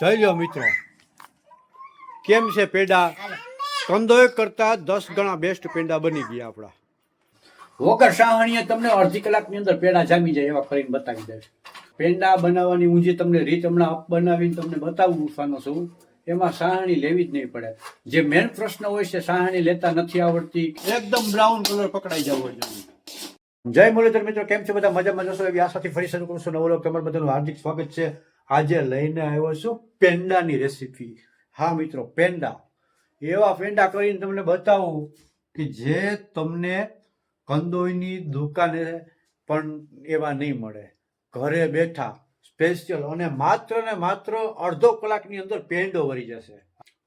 જોઈ લો મિત્રો. કેમ છે પેંડા? કંદોય કરતા દસ ગણા બેસ્ટ પેંડા બની ગયા આપણા. વગર સાહણીએ તમને અડધી કલાકની અંદર પેંડા જામી જાય એવા કરીને બતાવી દે પેંડા બનાવવાની હું જે તમને રીત હમણાં અપ બનાવીને તમને બતાવું ઉઠવાનો છું. એમાં સાહણી લેવી જ નહીં પડે. જે મેન પ્રશ્ન હોય છે સાહણી લેતા નથી આવડતી. એકદમ બ્રાઉન કલર પકડાઈ જવો જોઈએ. જય મુરલીધર મિત્રો કેમ છે? બધા મજામાં જશો એવી આશાથી ફરી શરૂ કરું છું નવો લોક. તમારું બધાનું હાર્દિક સ્વાગત છે. આજે લઈને આવ્યો છું પેંડાની રેસીપી હા મિત્રો, પેંડા. એવા પેંડા કરીને તમને બતાવું કે જે તમને કંદોઈની દુકાને પણ એવા નહીં મળે. ઘરે બેઠા સ્પેશિયલ અને માત્ર ને માત્ર અડધો કલાકની અંદર પેંડો વળી જશે.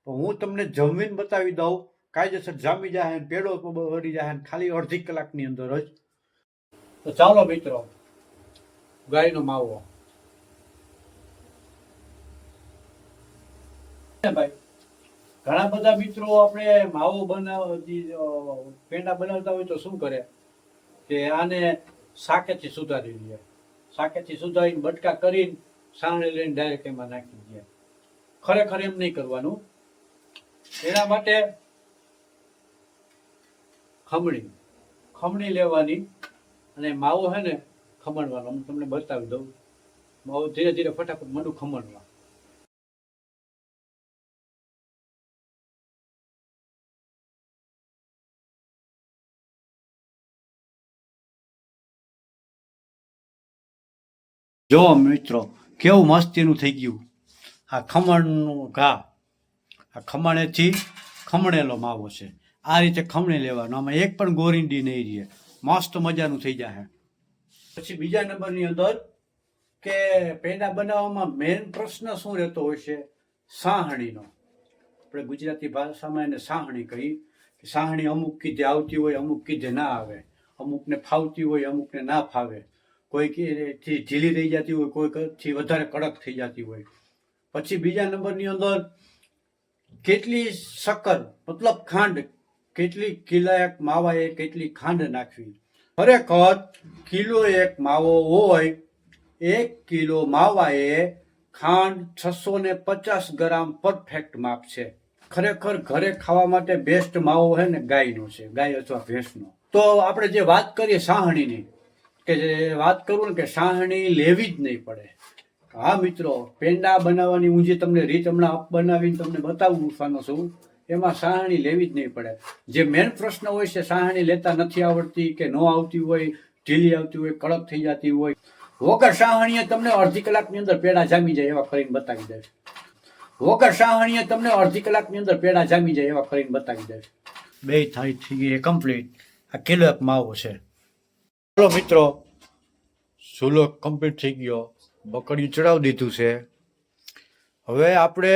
હું તમને જમીન બતાવી દઉં. કાયદેસર જામી જાય પેડો વળી જાય ખાલી અડધી કલાકની અંદર જ. તો ચાલો મિત્રો, ગાયનો માવો. ભાઈ ઘણા બધા મિત્રો આપણે માવો બનાવ પેંડા બનાવતા હોય તો શું કરે? કે આને શાકેથી સુધારી દે સાકેથી સુધારીને બટકા કરીને સાણે લઈને ડાયરેક્ટ એમાં નાખી દે. ખરેખર એમ નહીં કરવાનું. એના માટે ખમણી. ખમણી લેવાની અને માવો છે ને ખમણવાનો. હું તમને બતાવી દઉં. માવો ધીરે ધીરે ફટાફટ મંડું ખમણવા. જો મિત્રો, કેવું મસ્તીનું થઈ ગયું. આ ખમણનું ઘા. આ ખમણેથી ખમણેલો માવો છે. આ રીતે ખમણી લેવાનો. આમાં એક પણ ગોરીંડી નહીં રહે. મસ્ત મજાનું થઈ જાય પછી બીજા નંબરની અંદર કે પેંડા બનાવવામાં મેઇન પ્રશ્ન શું રહેતો હોય છે? સાહણીનો. આપણે ગુજરાતી ભાષામાં એને સાહણી કહી કે સાહણી અમુક કીધે આવતી હોય, અમુક કીધે ના આવે. અમુકને ફાવતી હોય, અમુકને ના ફાવે. કોઈ થી ઢીલી રહી જતી હોય, કોઈ થી વધારે કડક થઈ જતી હોય. પછી બીજા નંબરની અંદર કેટલી શક્કર મતલબ ખાંડ, કેટલી કિલા એક માવાએ કેટલી ખાંડ નાખવી? ખરેખર કિલો એક માવો હોય, એક કિલો માવાએ ખાંડ છસો ને પચાસ ગ્રામ પરફેક્ટ માપ છે. ખરેખર ઘરે ખાવા માટે બેસ્ટ માવો છે ને ગાયનો છે, ગાય અથવા ભેંસનો. તો આપણે જે વાત કરીએ સાહણીની કે જે વાત કરું ને કે સાહણી લેવી જ નહીં પડે. હા, મિત્રો, પેંડા બનાવવાની હું તમને રીત હમણાં બનાવીને તમને બતાવું ઉઠવાનો છું એમાં સાહણી લેવી જ નહીં પડે. જે મેન પ્રશ્ન હોય છે, સાહણી લેતા નથી આવડતી કે ન આવતી હોય, ઢીલી આવતી હોય, કડક થઈ જતી હોય. વગર સાહણીએ તમને અડધી કલાકની અંદર પેડા જામી જાય એવા કરીને બતાવી દે વગર સાહણીએ તમને અડધી કલાકની અંદર પેડા જામી જાય એવા કરીને બતાવી દે બે થાય થઈ ગઈ કમ્પ્લીટ આ કિલો એક માવો છે. ચલો મિત્રો ચૂલો કમ્પ્લીટ થઈ ગયો. બકડીયું ચડાવી દીધું છે. હવે આપણે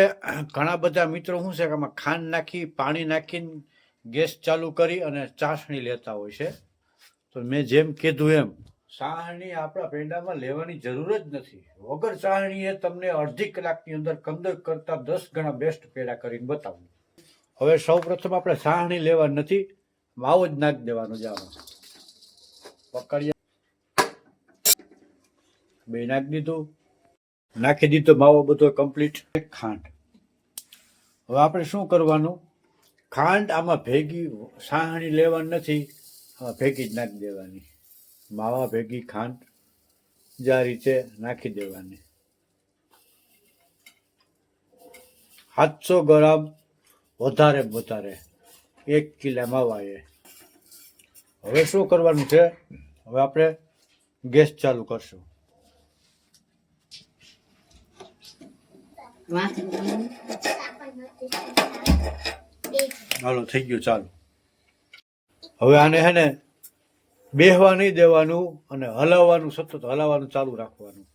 ઘણા બધા મિત્રો શું છે કે આમાં ખાંડ નાખી, પાણી નાખીને ગેસ ચાલુ કરી અને ચાસણી લેતા હોય છે. તો મેં જેમ કીધું એમ, ચાસણી આપણા પેંડામાં લેવાની જરૂર જ નથી. વગર સાહણીએ તમને અડધી કલાકની અંદર કંદર કરતા દસ ગણા બેસ્ટ પેડા કરીને બતાવું. હવે સૌ પ્રથમ આપણે ચાસણી લેવા નથી માવો જ નાખી દેવાનો જ આમાં. પકડીએ બે નાખી દીધું. નાખી દીધો માવો બધો કમ્પ્લીટ ખાંડ. હવે આપણે શું કરવાનું? ખાંડ આમાં ભેગી સાહણી લેવાની નથી. ભેગી જ નાખી દેવાની. માવા ભેગી ખાંડ જ આ રીતે નાખી દેવાની. સાતસો ગ્રામ વધારે વધારે. એક કિલા માવા એ હવે શું કરવાનું છે? હવે આપણે ગેસ ચાલુ કરશું. હાલો, થઈ ગયું, ચાલુ. હવે આને હે ને બેહવા નહીં દેવાનું અને હલાવવાનું, સતત હલાવવાનું ચાલુ રાખવાનું.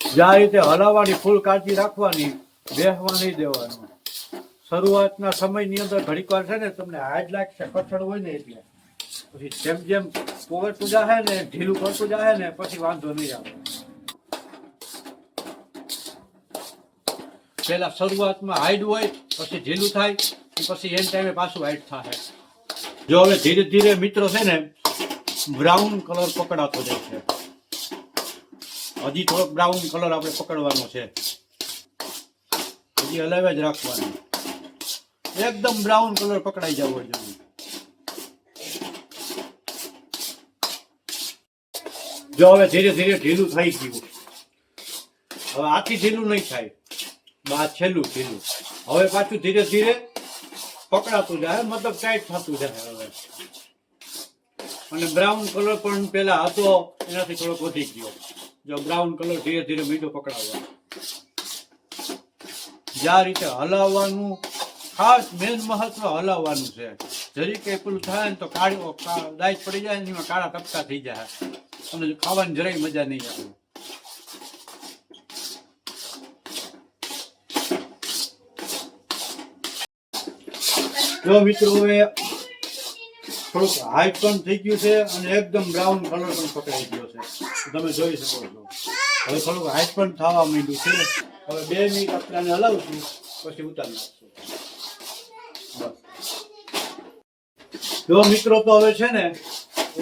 જ્યાં રીતે હલાવવાની ફૂલ કાળજી રાખવાની, બેહવા નહીં દેવાનું. શરૂઆતના સમયની અંદર ઘડીક વાર છે ને, તમને હાજ લાગશે, કઠણ હોય ને એટલે. પછી જેમ જેમ પોગળતું જાહે ને, ઢીલું પડતું જાહે ને, પછી વાંધો નહીં આવે. પેલા શરૂઆતમાં હાઈડ હોય, પછી ઢીલું થાય પછી એન ટાઈમે પાછું હાઈડ થાય જો હવે ધીરે ધીરે મિત્રો છે ને બ્રાઉન કલર પકડાતો જાય છે. હજી થોડોક બ્રાઉન કલર આપણે પકડવાનો છે. હજી હલાવ્યા જ રાખવાનું. એકદમ બ્રાઉન કલર પકડાઈ જવો જોઈએ. જો હવે ધીરે ધીરે ઢીલું થઈ ગયું. હવે આથી ઢીલું નહીં થાય. બા, છેલ્લું ઢીલું. હવે પાછું ધીરે ધીરે પકડાતું જાય. મતલબ ટાઈટ થતું જાય હવે. અને બ્રાઉન કલર પણ પેલા હતો, એનાથી થોડોક વધી ગયો. જો બ્રાઉન કલર ધીરે ધીરે મીઠો પકડાવવા જ્યાં રીતે હલાવવાનું. ખાસ મેન મહત્વ હલાવવાનું છે. જરી કે પેલું થાય ને તો કાળો દાઈચ પડી જાય એમાં કાળા ટપકા થઈ જાય. તમને ખાવાની જરાય મજા નહીં આવે. જો મિત્રો થોડુંક હાઈ પણ થઈ ગયું છે અને એકદમ બ્રાઉન કલર પણ પકડાઈ ગયો છે. તમે જોઈ શકો છો. હવે થોડુંક હાઈ પણ થવા માંડ્યું છે. હવે બે મિનિટ આપણાને હલાવશું પછી ઉતારી નાખશું. જો મિત્રો, તો હવે છે ને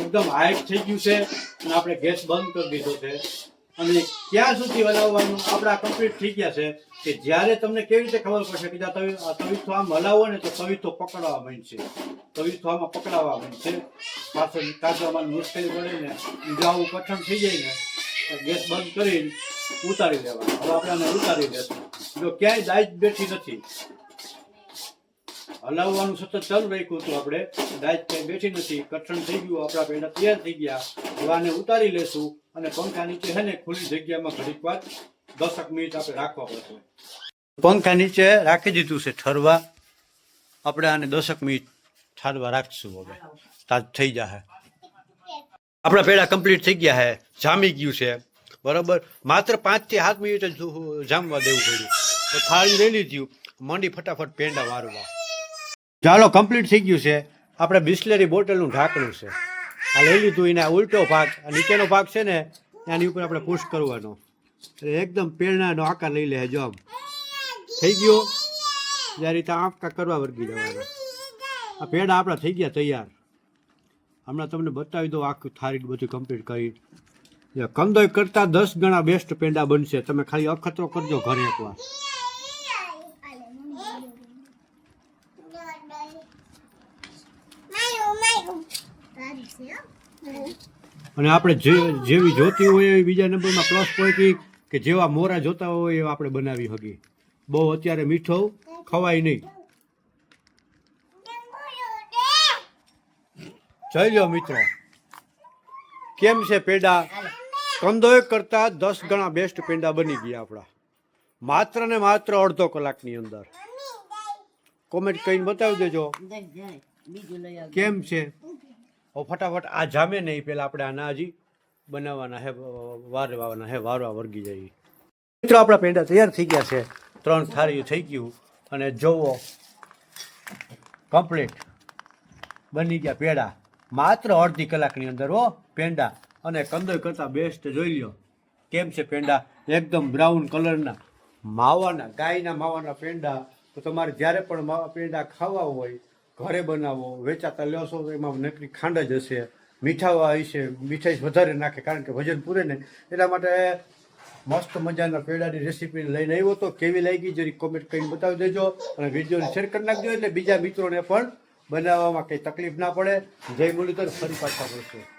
એકદમ હાઈટ થઈ ગયું છે અને આપણે ગેસ બંધ કરી દીધો છે. અને ક્યાં સુધી હલાવવાનું આપણા કમ્પ્લીટ થઈ ગયા છે કે જ્યારે તમને કેવી રીતે ખબર પડશે કે તવિથો આમ હલાવો ને તો તવિથો પકડવા માંડશે. તવિથો આમાં પકડાવવા માંડશે. પાછળ કાચવામાં મુશ્કેલી પડે ને જો કઠણ થઈ જાય ને, ગેસ બંધ કરીને ઉતારી લેવાનું હવે આપણે ઉતારી લેશું જો ક્યાંય દાઈજ બેઠી નથી હલાવવાનું સતત ચાલુ રાખ્યું હતું આપણે. દાજ ક્યાંય બેઠી નથી, કઠણ થઈ ગયું, આપણા પેંડા તૈયાર થઈ ગયા. હવે આને ઉતારી લેશું અને પંખા નીચે છે ને ખુલ્લી જગ્યામાં ઘડીક વાર દસક મિનિટ આપણે રાખવા પડશે. પંખા નીચે રાખી દીધું છે ઠરવા. આપણે આને દસક મિનિટ ઠારવા રાખશું હવે. તાજ થઈ જશે આપણા પેડા કમ્પ્લીટ થઈ ગયા છે જામી ગયું છે. બરાબર? માત્ર પાંચથી સાત મિનિટ જ જામવા દેવું પડ્યું. તો થાળી લઈ લીધું. મંડી ફટાફટ પેંડા વારવા ચાલો કમ્પ્લીટ થઈ ગયું છે. આપણે બિસ્લેરી બોટલનું ઢાંકણું છે. આ લઈ લીધું, એના ઉલટો ભાગ નીચેનો ભાગ છે ને એની ઉપર આપણે પુશ કરવાનો. એટલે એકદમ પેરણાનો આકાર લઈ લે, જો આમ. થઈ ગયો? જ્યારે રીતે આંકા કરવા વર્ગી જવાના. આ પેડા આપણા થઈ ગયા તૈયાર. હમણાં તમને બતાવી દો આખું થારી બધું કમ્પ્લીટ કરી કંદોય કરતાં દસ ગણા બેસ્ટ પેંડા બનશે. તમે ખાલી અખતરો કરજો ઘરે એકવાર. અને આપણે જે જેવી જોતી હોય એવી બીજા નંબરમાં પ્લસ પોઈન્ટ કે જેવા મોરા જોતા હોય એવા આપણે બનાવી શકીએ. બહુ અત્યારે મીઠો ખવાય નહીં. જઈ લો મિત્રો. કેમ છે પેંડા? કંદોય કરતા દસ ગણા બેસ્ટ પેંડા બની ગયા આપણા. માત્ર ને માત્ર અડધો કલાકની અંદર. કોમેન્ટ કરીને બતાવી દેજો. કેમ છે? ફટાફટ આ જામે નહીં પહેલાં આપણે આના હજી બનાવવાના હે, વારવાના હે, વારવા વર્ગી જઈએ. મિત્રો, આપણા પેંડા તૈયાર થઈ ગયા છે. ત્રણ થાળીઓ થઈ ગયું અને જોવો કમ્પ્લીટ બની ગયા પેંડા. માત્ર અડધી કલાકની અંદર હો, પેંડા. અને કંદર કરતાં બેસ્ટ જોઈ લો કેમ છે પેંડા? એકદમ બ્રાઉન કલરના માવાના, ગાયના માવાના પેંડા. તો તમારે જ્યારે પણ માવા પેંડા ખાવા હોય ઘરે બનાવો, વેચાતા લેશો તો એમાં નકરી ખાંડ જ હશે, મીઠાવા હશે, મીઠાઈ વધારે નાખે કારણ કે વજન પૂરે ને. એટલા માટે મસ્ત મજાના પેડાની રેસીપી લઈને આવ્યો તો કેવી લાગી જરી કોમેન્ટ કરીને બતાવી દેજો અને વિડીયોને શેર કરી નાખજો એટલે બીજા મિત્રોને પણ બનાવવામાં કંઈ તકલીફ ના પડે. જય મુરલીધર, ફરી પાછા મળશું.